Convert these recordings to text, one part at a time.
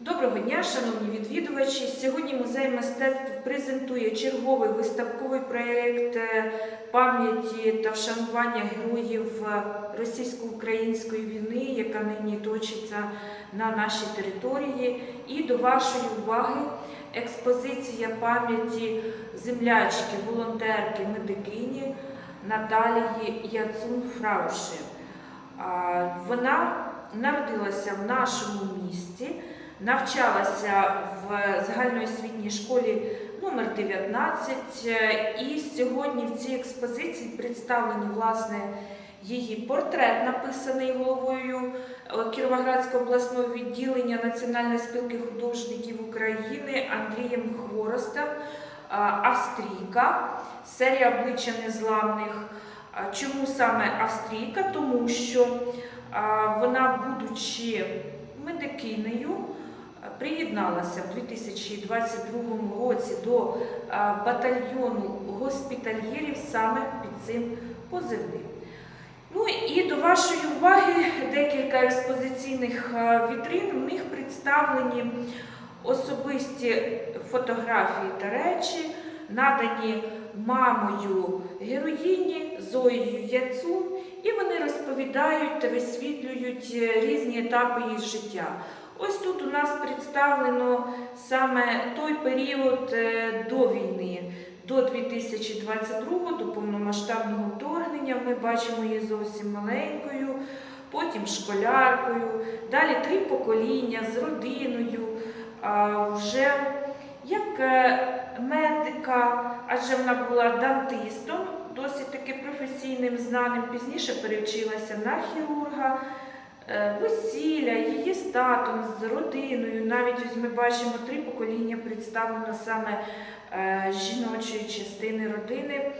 Доброго дня, шановні відвідувачі. Сьогодні музей мистецтв презентує черговий виставковий проєкт е, пам'яті та вшанування героїв е, російсько-української війни, яка нині точиться на нашій території. І до вашої уваги експозиція пам'яті землячки, волонтерки, медикині Наталії Яцун Фрауши. Вона народилася в нашому місті, навчалася в загальноосвітній школі номер 19 е, і сьогодні в цій експозиції представлені власне її портрет, написаний головою е, Кіровоградського обласного відділення Національної спілки художників України Андрієм Хворостом, Австрійка, серія обличчя незламних. Чому саме Австрійка? Тому що вона, будучи медикинею, приєдналася в 2022 році до батальйону госпітальєрів саме під цим позивним. Ну і до вашої уваги декілька експозиційних вітрин. В них представлені особисті фотографії та речі, надані мамою героїні Зоєю Яцун, і вони розповідають та висвітлюють е, різні етапи її життя. Ось тут у нас представлено саме той період е, до війни, до 2022, до повномасштабного вторгнення. Ми бачимо її зовсім маленькою, потім школяркою, далі три покоління з родиною. Вже як е, медика, адже вона була дантистом, досить таки професійним, знаним. Пізніше перевчилася на хірурга, весілля, її з татом, з родиною. Навіть ось ми бачимо три покоління представлено саме е, жіночої частини родини.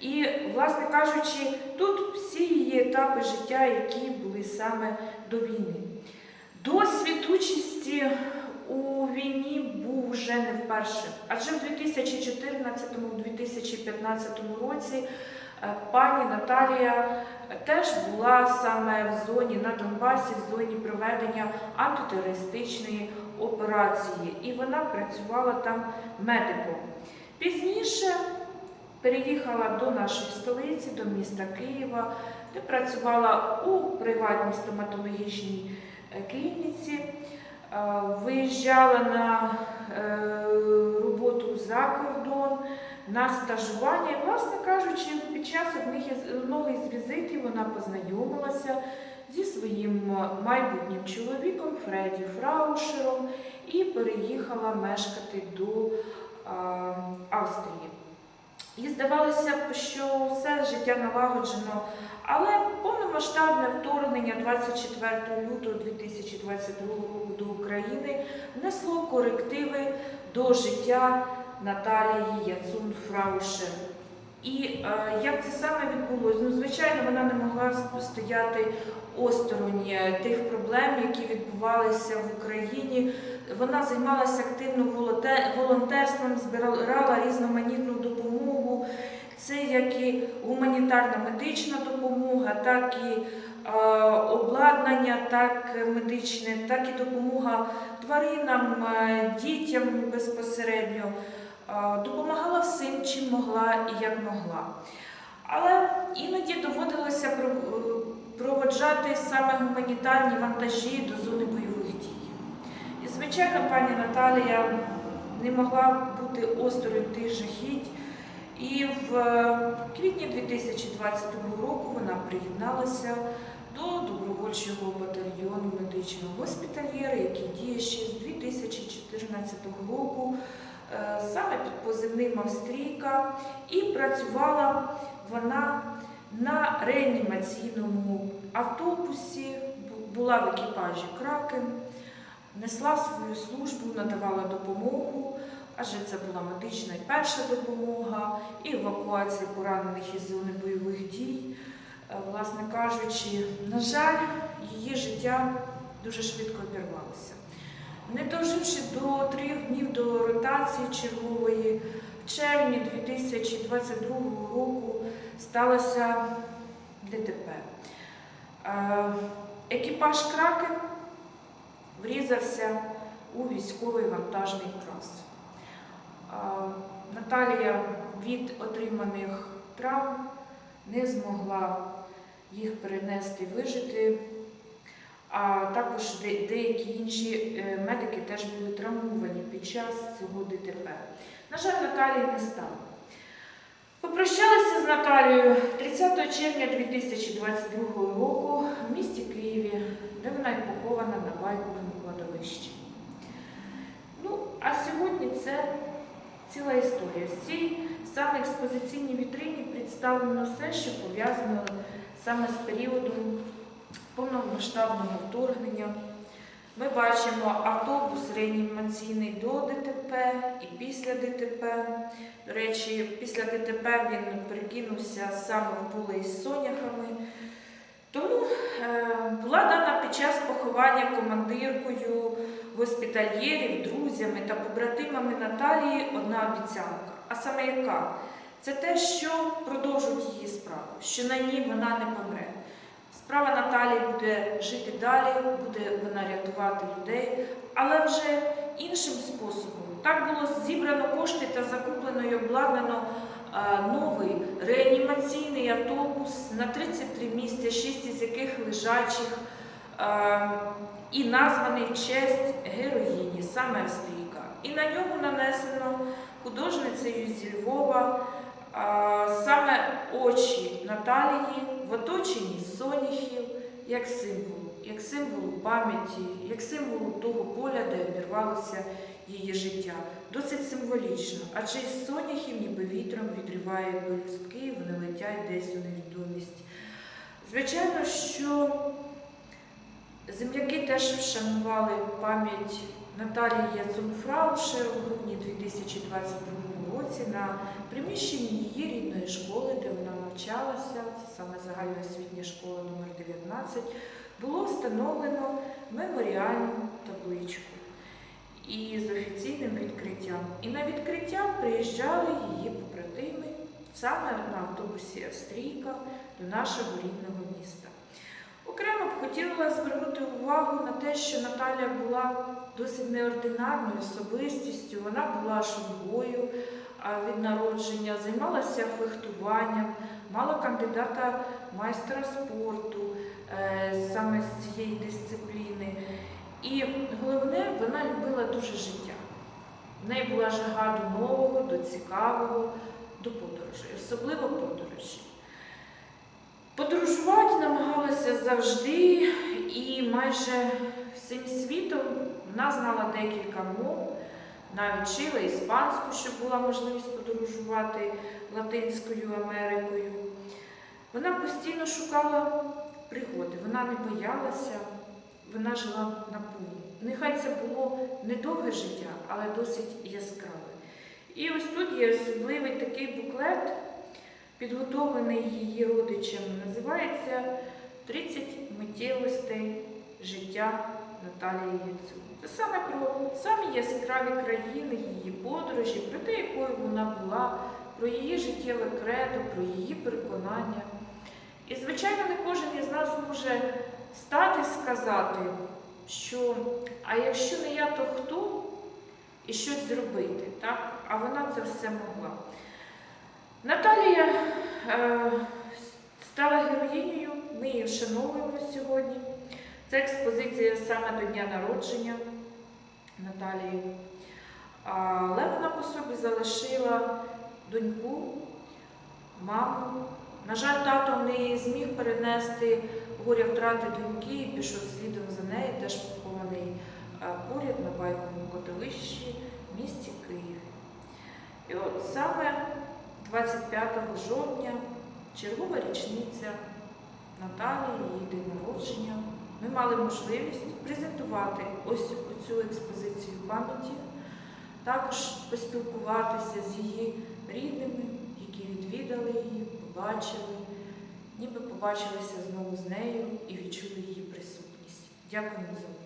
І, власне кажучи, тут всі її етапи життя, які були саме до війни. Досвід участі у війні був вже не вперше, адже в 2014-2015 році е, пані Наталія теж була саме в зоні на Донбасі, в зоні проведення антитерористичної операції, і вона працювала там медиком. Пізніше переїхала до нашої столиці, до міста Києва, де працювала у приватній стоматологічній е, клініці. Е, Виїжджала на е, роботу за кордон, на стажування. І, власне кажучи, під час одного із візитів вона познайомилася зі своїм майбутнім чоловіком Фредді Фраушером і переїхала мешкати до е, Австрії. І здавалося б, що все життя налагоджено, але повномасштабне вторгнення 24 лютого 2022 року до України внесло корективи до життя Наталії Яцун Фраушер. І е, як це саме відбулося? Ну, звичайно, вона не могла стояти осторонь е, тих проблем, які відбувалися в Україні. Вона займалася активно волонтерством, збирала різноманітну допомогу. Це як і гуманітарна медична допомога, так і е, обладнання, так медичне, так і допомога тваринам, е, дітям безпосередньо. Е, Допомагала всім, чим могла і як могла. Але іноді доводилося проводжати саме гуманітарні вантажі до зони бойових дій. І, звичайно, пані Наталія не могла бути осторонь тих жахіть. І в е, квітні 2022 року вона приєдналася до добровольчого батальйону медичного госпітальєра, який діє ще з 2014 року, е, саме під позивним Австрійка, і працювала вона на реанімаційному автобусі, була в екіпажі Кракен, несла свою службу, надавала допомогу, адже це була медична і перша допомога, і евакуація поранених із зони бойових дій. Е, Власне кажучи, на жаль, її життя дуже швидко обірвалося. Не доживши до трьох днів до ротації чергової, в червні 2022 року сталося ДТП. Е, Екіпаж Кракен врізався у військовий вантажний крас. Наталія від отриманих травм не змогла їх перенести, вижити. А також деякі інші е, медики теж були травмовані під час цього ДТП. На жаль, Наталії не стало. Попрощалися з Наталією 30 червня 2022 року в місті Києві, де вона й похована на байковому кладовищі. Ну, а сьогодні це ціла історія. В цій саме експозиційній вітрині представлено все, що пов'язано саме з періодом повномасштабного вторгнення. Ми бачимо автобус реанімаційний до ДТП і після ДТП. До речі, після ДТП він перекинувся саме в поле із соняхами. Тому е, була дана під час поховання командиркою госпітальєрів, друзями та побратимами Наталії одна обіцянка. А саме яка? Це те, що продовжують її справу, що на ній вона не помре. Справа Наталії буде жити далі, буде вона рятувати людей, але вже іншим способом. Так було зібрано кошти та закуплено і обладнано е, новий реанімаційний автобус на 33 місця, 6 із яких лежачих, е, і названий в честь героїні, саме Австрійка. І на ньому нанесено художницею зі Львова саме очі Наталії в оточенні соняхів як символу, як символу пам'яті, як символу того поля, де обірвалося її життя. Досить символічно, адже із соняхів ніби вітром відриває пелюстки, вони летять десь у невідомість. Звичайно, що земляки теж вшанували пам'ять Наталії Яцунфраушер у грудні 2022 році на приміщенні її рідної школи, де вона навчалася, це саме загальноосвітня школа номер 19 було встановлено меморіальну табличку і з офіційним відкриттям. І на відкриття приїжджали її побратими саме на автобусі Австрійка до нашого рідного міста. Окремо б хотіла звернути увагу на те, що Наталя була досить неординарною особистістю. Вона була шумовою від народження, займалася фехтуванням, мала кандидата майстра спорту е, саме з цієї дисципліни. І головне, вона любила дуже життя. В неї була жага до нового, до цікавого, до подорожей, особливо подорожі. Подорожувати намагалася завжди і майже всім світом вона знала декілька мов, навіть вчила іспанську, щоб була можливість подорожувати Латинською Америкою. Вона постійно шукала пригоди, вона не боялася, вона жила на наповну. Нехай це було недовге життя, але досить яскраве. І ось тут є особливий такий буклет підготовлений її родичем, називається «30 миттєвостей життя Наталії Яцун. Це саме про самі яскраві країни, її подорожі, про те, якою вона була, про її життєве кредо, про її переконання. І, звичайно, не кожен із нас може стати і сказати, що а якщо не я, то хто? І щось зробити, так? А вона це все могла. Наталія е, стала героїнею, ми її вшановуємо сьогодні. Це експозиція саме до дня народження Наталії. Але вона по собі залишила доньку, маму. На жаль, тато не зміг перенести горя втрати доньки і пішов слідом за нею, теж похований поряд на байковому кладовищі в місті Києві. І от саме 25 жовтня чергова річниця Наталії, її день народження. Ми мали можливість презентувати ось цю експозицію пам'яті, також поспілкуватися з її рідними, які відвідали її, побачили, ніби побачилися знову з нею і відчули її присутність. Дякуємо за увагу.